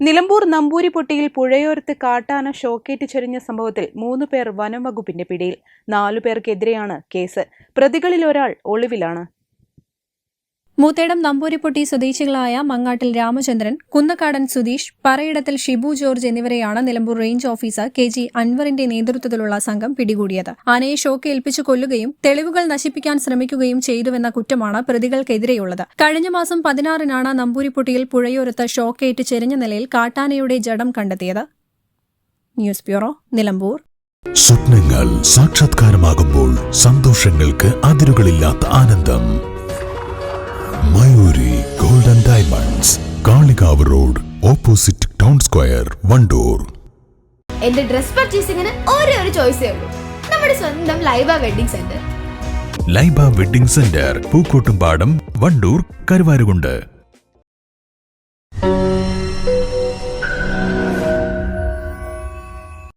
Nilambur നമ്പൂരിപ്പൊട്ടിയിൽ പുഴയോരത്ത് കാട്ടാന ഷോക്കേറ്റ് ചെരിഞ്ഞ സംഭവത്തിൽ മൂന്ന് പേർ വനംവകുപ്പിന്റെ പിടിയിൽ നാലു പേർക്കെതിരെയാണ് കേസ്. പ്രതികളിൽ ഒരാൾ ഒളിവിലാണ്. മൂത്തേടം നമ്പൂരിപ്പൊട്ടി സ്വദേശികളായ മങ്ങാട്ടിൽ രാമചന്ദ്രൻ കുന്നക്കാടൻ സുധീഷ് പറയിടത്തിൽ ഷിബു ജോർജ് എന്നിവരെയാണ് Nilambur range officer K G അൻവറിന്റെ നേതൃത്വത്തിലുള്ള സംഘം പിടികൂടിയത്. ആനയെ ഷോക്ക് ഏൽപ്പിച്ചു കൊല്ലുകയും തെളിവുകൾ നശിപ്പിക്കാൻ ശ്രമിക്കുകയും ചെയ്തുവെന്ന കുറ്റമാണ് പ്രതികൾക്കെതിരെയുള്ളത്. കഴിഞ്ഞ മാസം പതിനാറിനാണ് നമ്പൂരിപ്പൊട്ടിയിൽ പുഴയോരത്ത് ഷോക്കേറ്റ് ചെരിഞ്ഞ നിലയിൽ കാട്ടാനയുടെ ജഡം കണ്ടെത്തിയത്. News bureau Nilambur. സ്വപ്നങ്ങൾ സാക്ഷാത്കാരമാകുമ്പോൾ സന്തോഷങ്ങൾക്ക് അതിരുകളില്ലാത്ത ആനന്ദം. Mayuri golden diamonds Kalikavu road opposite town square Wandoor. എന്റെ ഡ്രസ് പർച്ചേസിംഗിന് ഒരേ ഒരു ചോയ്സ് ഉള്ളൂ. നമ്മുടെ സ്വന്തം Laiba wedding centre. Laiba wedding centre Pookkottumpadam Wandoor Karuvarakundu.